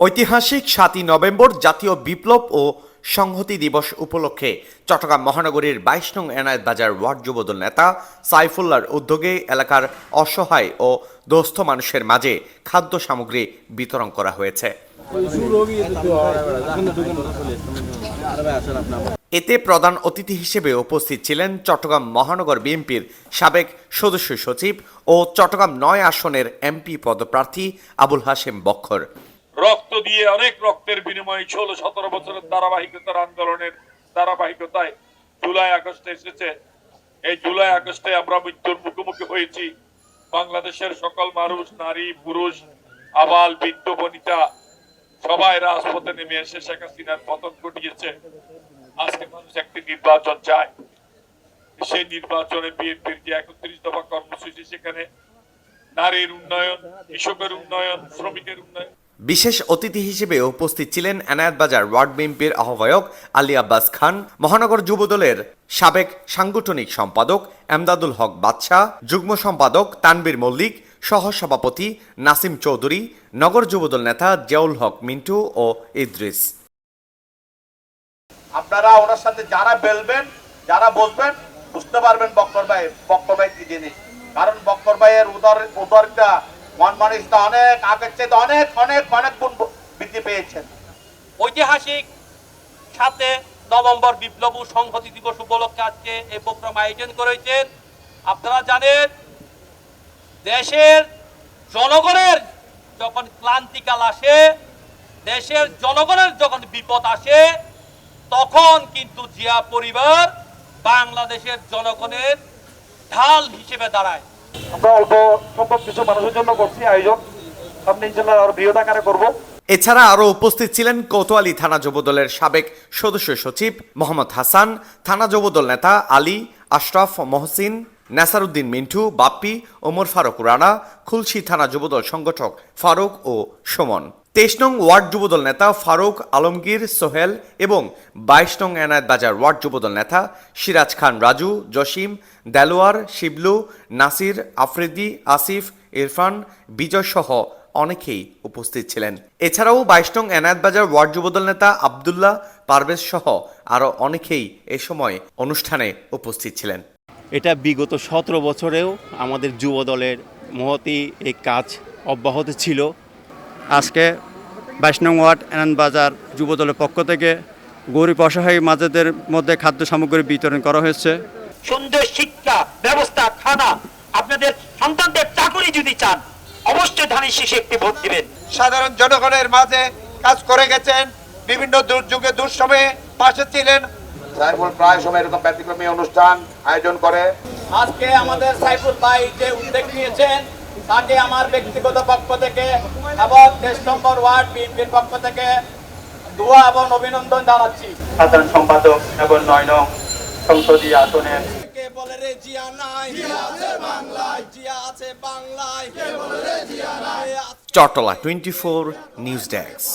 ঐতিহাসিক সাতই নভেম্বর জাতীয় বিপ্লব ও সংহতি দিবস উপলক্ষে চট্টগ্রাম মহানগরীর বাইশ নং এনায়েত বাজার ওয়ার্ড যুবদল নেতা সাইফুল্লাহর উদ্যোগে এলাকার অসহায় ও দুস্থ মানুষের মাঝে খাদ্য সামগ্রী বিতরণ করা হয়েছে। এতে প্রধান অতিথি হিসেবে উপস্থিত ছিলেন চট্টগ্রাম মহানগর বিএনপির সাবেক সদস্য সচিব ও চট্টগ্রাম নয় আসনের এমপি পদপ্রার্থী আবুল হাশেম বক্ষর রক্ত দিয়ে অনেক রক্তের বিনিময়ে ষোলো সতেরো বছরের ধারাবাহিকতার আন্দোলনের ধারাবাহিকতায় জুলাই আগস্টে এসেছে। এই জুলাই আগস্টে আমরা মৃত্যুর মুখোমুখি হয়েছি। বাংলাদেশের সকল মানুষ, নারী, পুরুষ, আবাল, বৃদ্ধ, বনিতা, সবাই রাজপথে নেমে এসে শেখ হাসিনার পতন ঘটিয়েছে। আজকে মানুষ একটি নির্বাচন চায়। সেই নির্বাচনে বিএনপির যে একত্রিশ দফা কর্মসূচি, সেখানে নারীর উন্নয়ন, কৃষকের উন্নয়ন, শ্রমিকের উন্নয়ন বিশেষ অতিথি হিসেবে উপস্থিত ছিলেন এনায়েতবাজার ওয়ার্ড বিএনপির আহ্বায়ক আলী আব্বাস খান, মহানগর যুবদলের সাবেক সাংগঠনিক সম্পাদক এমদাদুল হক বাদশাহ, যুগ্ম সম্পাদক তানবীর মল্লিক, সহসভাপতি নাসিম চৌধুরী, নগর যুবদল নেতা জিয়াউল হক মিন্টু ও ইদ্রিস। আপনারা ওনার সাথে যারা বেলবেন, যারা বসবেন বুঝতে পারবেন বক্কর ভাই বক্কর ভাই কি জিনিস। কারণ বক্কর ভাইয়ের উদর উদরটা অনেক অনেক গুণ বৃদ্ধি পেয়েছেন। ঐতিহাসিক সাথে নভেম্বর বিপ্লব সংহতি দিবস উপলক্ষে আজকে এই প্রোগ্রাম আয়োজন করেছেন। আপনারা জানেন, দেশের জনগণের যখন ক্লান্তিকাল আসে, দেশের জনগণের যখন বিপদ আসে, তখন কিন্তু জিয়া পরিবার বাংলাদেশের জনগণের ঢাল হিসেবে দাঁড়ায়। অল্প কিছু মানুষের জন্য করছি আয়োজন। আরও আকারে করব। এছাড়া আরও উপস্থিত ছিলেন কোতোয়ালি থানা যুবদলের সাবেক সদস্য সচিব মোহাম্মদ হাসান, থানা যুবদল নেতা আলী, আশরাফ, মহসিন নাসারুদ্দিন মিন্টু, বাপ্পি, ওমর ফারুক রানা, খুলশি থানা যুবদল সংগঠক ফারুক ও সুমন। তেইশ নং ওয়ার্ড যুবদল নেতা ফারুক আলমগীর, সোহেল এবং বাইশ নং এনায়েত বাজার ওয়ার্ড যুবদল নেতা সিরাজ খান রাজু, জসিম, দেলোয়ার, শিবলু, নাসির, আফ্রিদি, আসিফ, ইরফান, বিজয় সহ অনেকেই উপস্থিত ছিলেন। এছাড়াও বাইশ নং এনায়েতবাজার ওয়ার্ড যুবদল নেতা আবদুল্লাহ পারভেজ সহ আরও অনেকেই এ সময় অনুষ্ঠানে উপস্থিত ছিলেন। এটা বিগত সতেরো বছরেও আমাদের যুব দলের মহতি এই কাজ অব্যাহত ছিল। আজকে বাইশ নং ওয়ার্ড এনান বাজার যুব দলের পক্ষ থেকে গরিব অসহায় মাঝেদের মধ্যে খাদ্য সামগ্রী বিতরণ করা হয়েছে। সুন্দর শিক্ষা ব্যবস্থা খানা আপনাদের সন্তানদের চাকরি যদি চান অবশ্যই ধানের শীষে একটি ভোট দিবেন। সাধারণ জনগণের মাঝে কাজ করে গেছেন বিভিন্ন দুর্যোগে দুঃসময়ে পাশে ছিলেন সাইফুল প্রায় সময় এরকম ব্যতিক্রমী অনুষ্ঠান আয়োজন করে। আজকে আমাদের সাইফুল ভাই যে উদ্যোগ নিয়েছেন তাকে আমার ব্যক্তিগত পক্ষ থেকে এবং দেশ নম্বর ওয়ার্ড বিএনপির পক্ষ থেকে দোয়া এবং অভিনন্দন জানাচ্ছি। সাধারণ সম্পাদক এবং নয় নং সংসদীয় আসনের কে বলে রে জিয়া নাই? জিয়া আছে বাংলায়। জিয়া আছে বাংলায়। কে বলে রে জিয়া নাই Chattala twenty four news desk.